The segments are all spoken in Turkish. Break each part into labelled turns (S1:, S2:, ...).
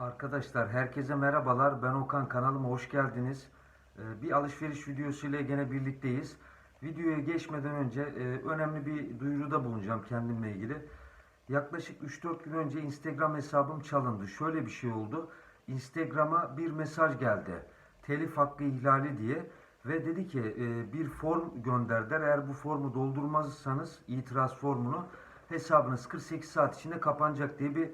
S1: Arkadaşlar herkese merhabalar. Ben Okan kanalıma hoş geldiniz. Ee, Bir alışveriş videosu ile gene birlikteyiz. Videoya geçmeden önce e, önemli bir duyuruda bulunacağım kendimle ilgili. Yaklaşık 3-4 gün önce Instagram hesabım çalındı. Şöyle bir şey oldu. Instagram'a bir mesaj geldi. Telif hakkı ihlali diye ve dedi ki e, bir form gönderdiler. Eğer bu formu doldurmazsanız itiraz formunu hesabınız 48 saat içinde kapanacak diye bir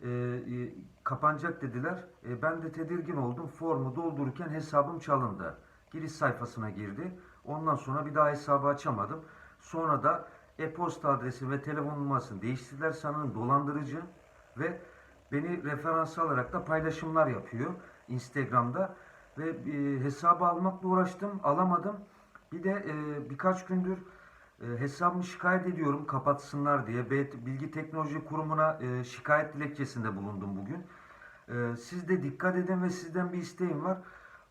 S1: e, e, kapanacak dediler. E, ben de tedirgin oldum. Formu doldururken hesabım çalındı. Giriş sayfasına girdi. Ondan sonra bir daha hesabı açamadım. Sonra da e-posta adresi ve telefon numarasını değiştirdiler. Sanırım dolandırıcı ve beni referans alarak da paylaşımlar yapıyor Instagram'da ve e, hesabı almakla uğraştım, alamadım. Bir de e, birkaç gündür e, hesabımı şikayet ediyorum kapatsınlar diye. Bilgi Teknoloji Kurumu'na e, şikayet dilekçesinde bulundum bugün. E, siz de dikkat edin ve sizden bir isteğim var.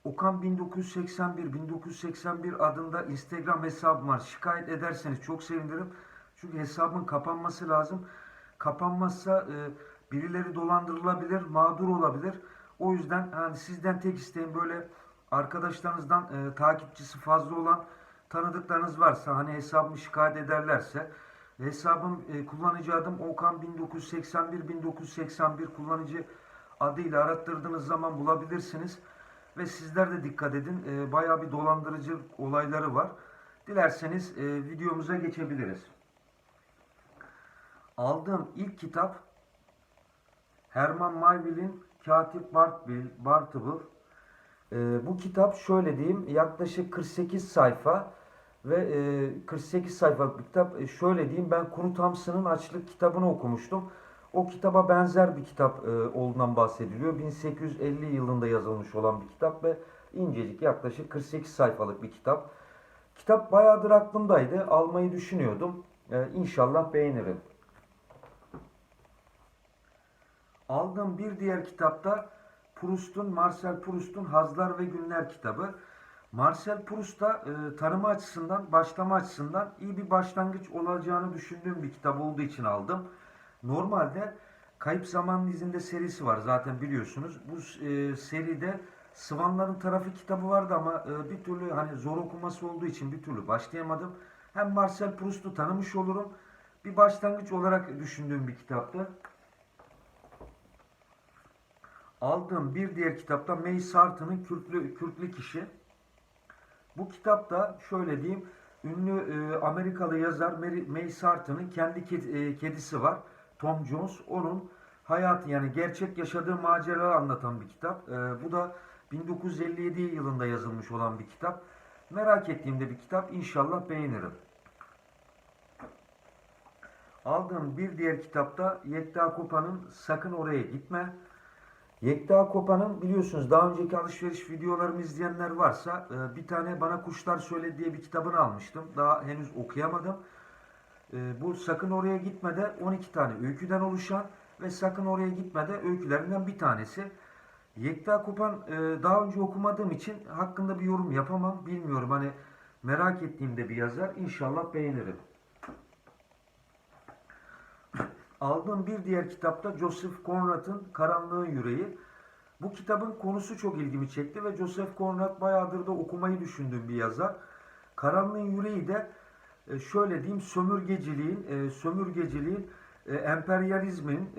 S1: Okan 1981 1981 adında Instagram hesabım var. Şikayet ederseniz çok sevinirim. Çünkü hesabın kapanması lazım. Kapanmazsa e, birileri dolandırılabilir, mağdur olabilir. O yüzden hani sizden tek isteğim böyle arkadaşlarınızdan e, takipçisi fazla olan tanıdıklarınız varsa hani hesabımı şikayet ederlerse hesabım e, kullanıcı adım Okan 1981 1981 kullanıcı adıyla arattırdığınız zaman bulabilirsiniz. Ve sizler de dikkat edin. E, bayağı bir dolandırıcı olayları var. Dilerseniz e, videomuza geçebiliriz. Aldığım ilk kitap Herman Melville'in Katip Bartbil, Bartable. Ee, bu kitap şöyle diyeyim yaklaşık 48 sayfa ve e, 48 sayfalık bir kitap. E, şöyle diyeyim ben Kuru Thompson'ın Açlık kitabını okumuştum. O kitaba benzer bir kitap e, olduğundan bahsediliyor. 1850 yılında yazılmış olan bir kitap ve incecik yaklaşık 48 sayfalık bir kitap. Kitap bayağıdır aklımdaydı. Almayı düşünüyordum. E, inşallah beğenirim. Aldığım bir diğer kitapta Proust'un, Marcel Proust'un Hazlar ve Günler kitabı. Marcel Proust da e, tanıma açısından, başlama açısından iyi bir başlangıç olacağını düşündüğüm bir kitap olduğu için aldım. Normalde Kayıp Zaman izinde serisi var zaten biliyorsunuz. Bu e, seride Sıvanların tarafı kitabı vardı ama e, bir türlü hani zor okuması olduğu için bir türlü başlayamadım. Hem Marcel Proust'u tanımış olurum. Bir başlangıç olarak düşündüğüm bir kitaptı. Aldığım bir diğer kitapta May Sartre'ın Kürtlü, Kürtlü Kişi. Bu kitapta şöyle diyeyim, ünlü e, Amerikalı yazar Mary, May Sartre'ın kendi ked- e, kedisi var. Tom Jones. Onun hayatı yani gerçek yaşadığı maceraları anlatan bir kitap. E, bu da 1957 yılında yazılmış olan bir kitap. Merak ettiğimde bir kitap. İnşallah beğenirim. Aldığım bir diğer kitapta Yekta Kopa'nın Sakın Oraya Gitme. Yekta Kopa'nın biliyorsunuz daha önceki alışveriş videolarımı izleyenler varsa e, bir tane Bana Kuşlar Söyle diye bir kitabını almıştım. Daha henüz okuyamadım. E, Bu Sakın Oraya Gitme'de 12 tane öyküden oluşan ve Sakın Oraya Gitme'de öykülerinden bir tanesi. Yekta Kopan e, daha önce okumadığım için hakkında bir yorum yapamam. Bilmiyorum hani merak ettiğimde bir yazar. İnşallah beğenirim. Aldığım bir diğer kitapta Joseph Conrad'ın Karanlığın Yüreği. Bu kitabın konusu çok ilgimi çekti ve Joseph Conrad bayağıdır da okumayı düşündüğüm bir yazar. Karanlığın Yüreği de e, şöyle diyeyim sömürgeciliğin, e, sömürgeciliğin, e, emperyalizmin,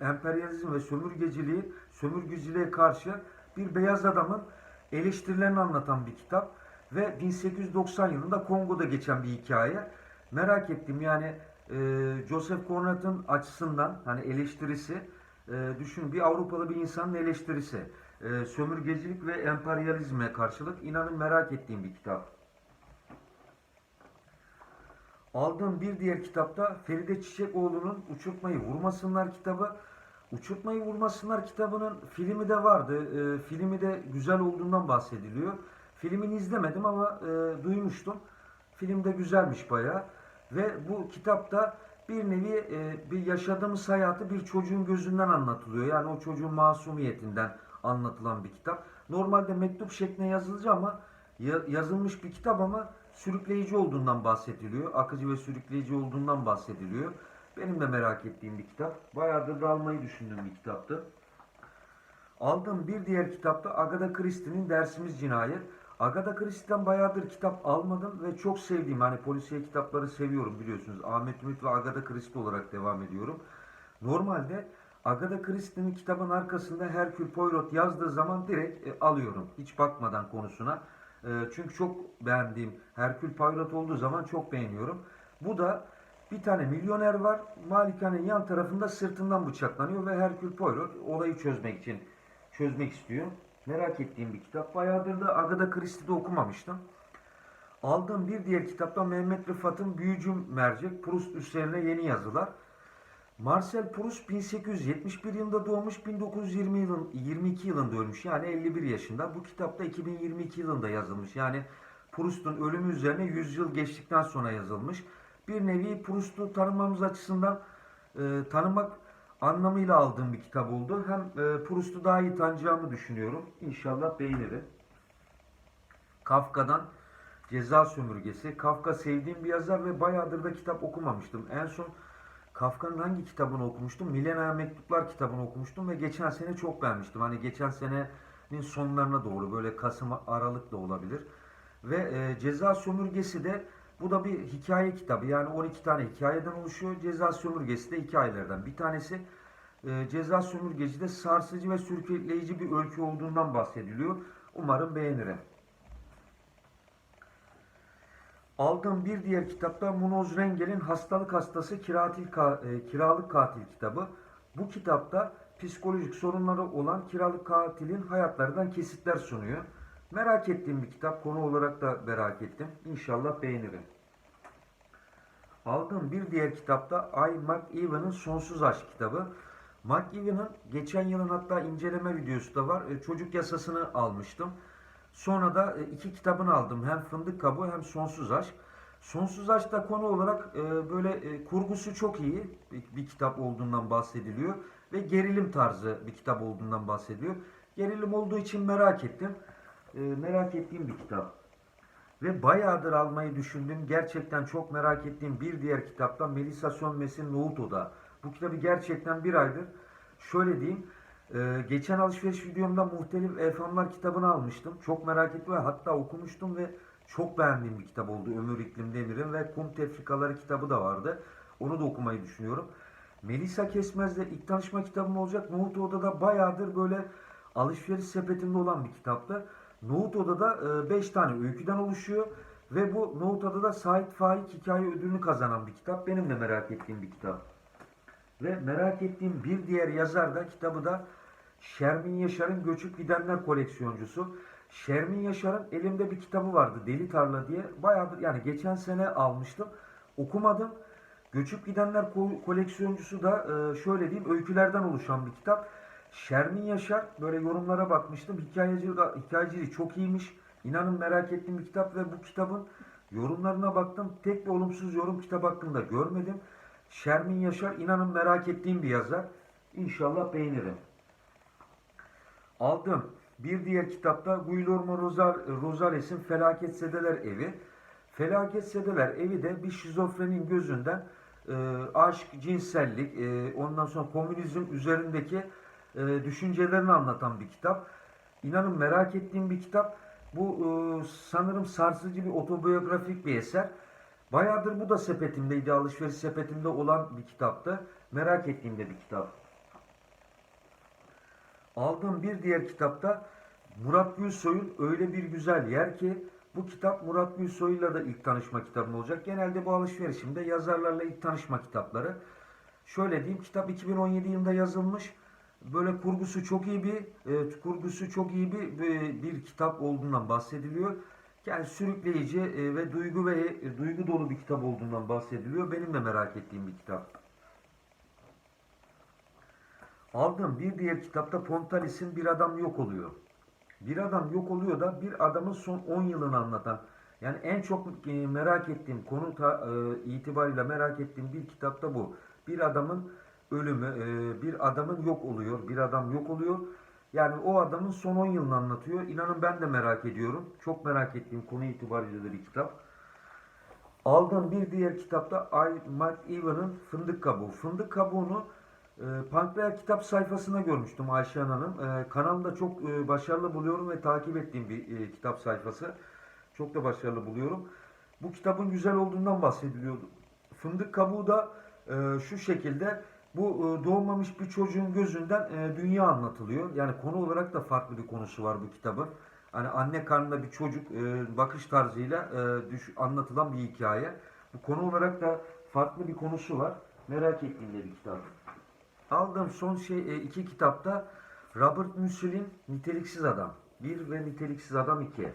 S1: emperyalizm ve sömürgeciliği, sömürgeciliğe karşı bir beyaz adamın eleştirilerini anlatan bir kitap ve 1890 yılında Kongo'da geçen bir hikaye. Merak ettim yani e, Joseph Conrad'ın açısından hani eleştirisi e, düşün bir Avrupalı bir insanın eleştirisi e, sömürgecilik ve emperyalizme karşılık inanın merak ettiğim bir kitap. Aldığım bir diğer kitapta Feride Çiçekoğlu'nun Uçurtmayı Vurmasınlar kitabı. Uçurtmayı Vurmasınlar kitabının filmi de vardı. E, filmi de güzel olduğundan bahsediliyor. Filmini izlemedim ama e, duymuştum. Film de güzelmiş bayağı. Ve bu kitapta bir nevi e, bir yaşadığımız hayatı bir çocuğun gözünden anlatılıyor. Yani o çocuğun masumiyetinden anlatılan bir kitap. Normalde mektup şeklinde yazılacak ama ya- yazılmış bir kitap ama sürükleyici olduğundan bahsediliyor. Akıcı ve sürükleyici olduğundan bahsediliyor. Benim de merak ettiğim bir kitap. Bayağıdır da almayı düşündüğüm bir kitaptı. Aldığım bir diğer kitapta Agatha Christie'nin Dersimiz Cinayet. Agatha Christie'den bayağıdır kitap almadım ve çok sevdiğim hani polisiye kitapları seviyorum biliyorsunuz. Ahmet Ümit ve Agatha Christie olarak devam ediyorum. Normalde Agatha Christie'nin kitabın arkasında Hercule Poirot yazdığı zaman direkt e, alıyorum. Hiç bakmadan konusuna. E, çünkü çok beğendiğim Hercule Poirot olduğu zaman çok beğeniyorum. Bu da bir tane milyoner var. Malikanenin yan tarafında sırtından bıçaklanıyor ve Hercule Poirot olayı çözmek için çözmek istiyor. Merak ettiğim bir kitap. Bayağıdır da Agatha Christie'de okumamıştım. Aldığım bir diğer kitapta Mehmet Rıfat'ın Büyücü Mercek, Proust üzerine yeni yazılar. Marcel Proust 1871 yılında doğmuş, 1920 yılın 22 yılında ölmüş. Yani 51 yaşında. Bu kitapta 2022 yılında yazılmış. Yani Proust'un ölümü üzerine 100 yıl geçtikten sonra yazılmış. Bir nevi Proust'u tanımamız açısından e, tanımak anlamıyla aldığım bir kitap oldu. Hem e, Proust'u daha iyi tanıyacağımı düşünüyorum. İnşallah beğenirim. Kafka'dan Ceza Sömürgesi. Kafka sevdiğim bir yazar ve bayağıdır da kitap okumamıştım. En son Kafka'nın hangi kitabını okumuştum? Millenaya Mektuplar kitabını okumuştum ve geçen sene çok beğenmiştim. Hani geçen senenin sonlarına doğru böyle Kasım Aralık da olabilir. Ve e, Ceza Sömürgesi de bu da bir hikaye kitabı. Yani 12 tane hikayeden oluşuyor. Ceza Sömürgesi de hikayelerden. Bir tanesi e, Ceza Sömürgeci de sarsıcı ve sürükleyici bir öykü olduğundan bahsediliyor. Umarım beğenirim. Aldığım bir diğer kitapta Munoz Rengel'in Hastalık Hastası Kiratil e, Kiralık Katil kitabı. Bu kitapta psikolojik sorunları olan kiralık katilin hayatlarından kesitler sunuyor. Merak ettiğim bir kitap. Konu olarak da merak ettim. İnşallah beğenirim. Aldığım bir diğer kitapta I. McEwan'ın Sonsuz Aşk kitabı. McEwan'ın geçen yılın hatta inceleme videosu da var. E, Çocuk yasasını almıştım. Sonra da e, iki kitabını aldım. Hem Fındık Kabuğu hem Sonsuz Aşk. Sonsuz Aşk'ta konu olarak e, böyle kurgusu çok iyi bir, kitap olduğundan bahsediliyor. Ve gerilim tarzı bir kitap olduğundan bahsediyor. Gerilim olduğu için merak ettim. Merak ettiğim bir kitap. Ve bayağıdır almayı düşündüğüm, gerçekten çok merak ettiğim bir diğer kitapta Melisa Sönmez'in Nohut. Bu kitabı gerçekten bir aydır, şöyle diyeyim, e, geçen alışveriş videomda Muhtelif Efhamlar kitabını almıştım. Çok merak ettim ve hatta okumuştum ve çok beğendiğim bir kitap oldu. Ömür İklim Demir'in ve Kum Tefrikaları kitabı da vardı. Onu da okumayı düşünüyorum. Melisa Kesmez'le ilk tanışma kitabım olacak. Nohut Oda'da bayağıdır böyle alışveriş sepetinde olan bir kitaptı. Nohut Oda'da 5 tane öyküden oluşuyor. Ve bu Nohut Oda'da Sait Faik hikaye ödülünü kazanan bir kitap. Benim de merak ettiğim bir kitap. Ve merak ettiğim bir diğer yazar da kitabı da Şermin Yaşar'ın Göçüp Gidenler koleksiyoncusu. Şermin Yaşar'ın elimde bir kitabı vardı Deli Tarla diye. Bayağıdır yani geçen sene almıştım. Okumadım. Göçüp Gidenler ko- koleksiyoncusu da e, şöyle diyeyim öykülerden oluşan bir kitap. Şermin Yaşar böyle yorumlara bakmıştım. Hikayeciliği, hikayeciliği çok iyiymiş. İnanın merak ettiğim bir kitap ve bu kitabın yorumlarına baktım. Tek bir olumsuz yorum kitap hakkında görmedim. Şermin Yaşar inanın merak ettiğim bir yazar. İnşallah beğenirim. Aldım. Bir diğer kitapta Guillermo Rosal- Rosales'in Felaket Sedeler Evi. Felaket Sedeler Evi de bir şizofrenin gözünden e, aşk, cinsellik, e, ondan sonra komünizm üzerindeki e, düşüncelerini anlatan bir kitap. İnanın merak ettiğim bir kitap. Bu e, sanırım sarsıcı bir otobiyografik bir eser. Bayağıdır bu da sepetimdeydi, alışveriş sepetimde olan bir kitaptı. Merak ettiğim de bir kitap. Aldığım bir diğer kitapta Murat Gülsoy'un Öyle Bir Güzel Yer ki bu kitap Murat Gülsoy'la da ilk tanışma kitabım olacak. Genelde bu alışverişimde yazarlarla ilk tanışma kitapları. Şöyle diyeyim kitap 2017 yılında yazılmış. Böyle kurgusu çok iyi bir e, kurgusu çok iyi bir, bir bir kitap olduğundan bahsediliyor. Yani sürükleyici e, ve duygu ve e, duygu dolu bir kitap olduğundan bahsediliyor. Benim de merak ettiğim bir kitap. Aldığım bir diğer kitapta Pontalis'in Bir Adam Yok Oluyor. Bir adam yok oluyor da bir adamın son 10 yılını anlatan yani en çok e, merak ettiğim konu e, itibariyle merak ettiğim bir kitapta bu. Bir adamın ölümü, e, bir adamın yok oluyor, bir adam yok oluyor. Yani o adamın son 10 yılını anlatıyor. İnanın ben de merak ediyorum. Çok merak ettiğim konu itibariyle bir kitap. Aldığım bir diğer kitapta I. Mark Evan'ın Fındık Kabuğu. Fındık Kabuğu'nu E, Pankreas kitap sayfasında görmüştüm Ayşe Hanım. E, kanalında çok e, başarılı buluyorum ve takip ettiğim bir e, kitap sayfası. Çok da başarılı buluyorum. Bu kitabın güzel olduğundan bahsediliyordu. Fındık kabuğu da e, şu şekilde bu e, doğmamış bir çocuğun gözünden e, dünya anlatılıyor. Yani konu olarak da farklı bir konusu var bu kitabın. Hani anne karnında bir çocuk e, bakış tarzıyla anlatılan bir hikaye. Bu konu olarak da farklı bir konusu var. Merak ettiğim de bir kitap. Aldığım son şey iki kitapta Robert Musil'in Niteliksiz Adam 1 ve Niteliksiz Adam 2.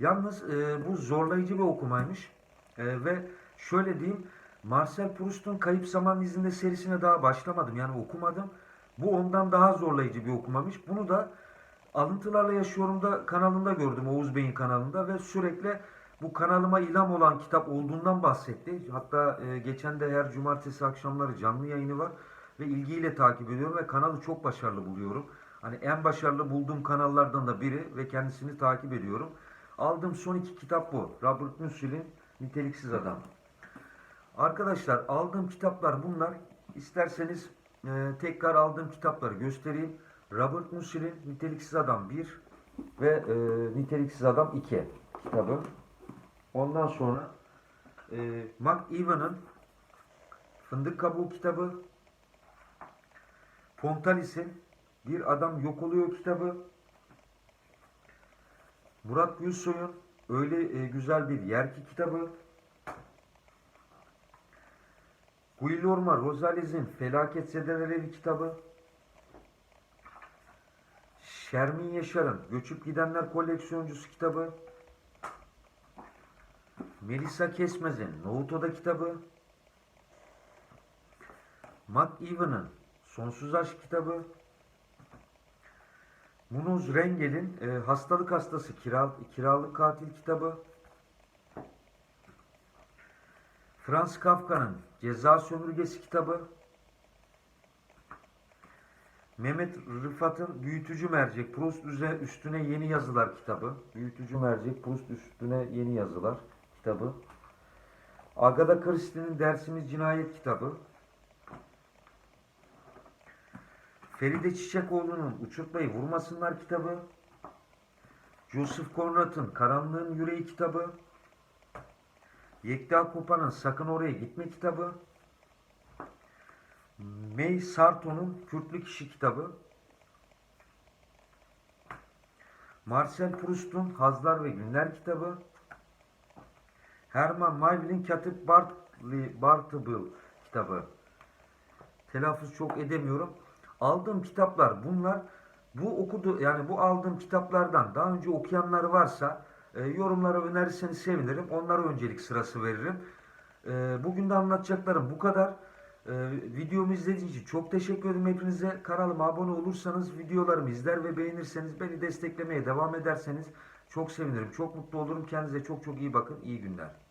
S1: Yalnız bu zorlayıcı bir okumaymış. Ve şöyle diyeyim Marcel Proust'un Kayıp Zaman izinde serisine daha başlamadım. Yani okumadım. Bu ondan daha zorlayıcı bir okumamış. Bunu da Alıntılarla Yaşıyorum da kanalında gördüm. Oğuz Bey'in kanalında ve sürekli bu kanalıma ilham olan kitap olduğundan bahsetti. Hatta e, geçen de her cumartesi akşamları canlı yayını var ve ilgiyle takip ediyorum ve kanalı çok başarılı buluyorum. Hani en başarılı bulduğum kanallardan da biri ve kendisini takip ediyorum. Aldığım son iki kitap bu. Robert Musil'in Niteliksiz Adam. Arkadaşlar aldığım kitaplar bunlar. İsterseniz e, tekrar aldığım kitapları göstereyim. Robert Musil'in Niteliksiz Adam 1 ve e, Niteliksiz Adam 2 kitabı. Ondan sonra e, Mark Evan'ın Fındık Kabuğu kitabı, Pontalis'in Bir Adam Yok Oluyor kitabı, Murat Gülsoy'un Öyle e, Güzel Bir Yer Ki kitabı, Guillermo Rosales'in Felaket Zedeler Evi kitabı, Şermin Yaşar'ın Göçüp Gidenler Koleksiyoncusu kitabı, Melisa Kesmez'in Nohutoda kitabı, Matt Evan'ın Sonsuz Aşk kitabı, Munuz Rengel'in e, Hastalık Hastası Kira, Kiralık Katil kitabı, Franz Kafka'nın Ceza Sömürgesi kitabı, Mehmet Rıfat'ın Büyütücü Mercek Proust üstüne yeni yazılar kitabı. Büyütücü Mercek Proust üstüne yeni yazılar kitabı. Agada Christie'nin Dersimiz Cinayet kitabı. Feride Çiçekoğlu'nun Uçurtmayı Vurmasınlar kitabı. Joseph Conrad'ın Karanlığın Yüreği kitabı. Yekta Kopa'nın Sakın Oraya Gitme kitabı. May Sarto'nun Kürtlük İşi kitabı. Marcel Proust'un Hazlar ve Günler kitabı. Herman Melville'in Katip Bartley Bartleby kitabı. Telaffuz çok edemiyorum. Aldığım kitaplar bunlar. Bu okudu yani bu aldığım kitaplardan daha önce okuyanlar varsa e, yorumlara önerirseniz sevinirim. Onlara öncelik sırası veririm. E, bugün de anlatacaklarım bu kadar. E, videomu izlediğiniz için çok teşekkür ederim hepinize. Kanalıma abone olursanız, videolarımı izler ve beğenirseniz, beni desteklemeye devam ederseniz çok sevinirim. Çok mutlu olurum. Kendinize çok çok iyi bakın. İyi günler.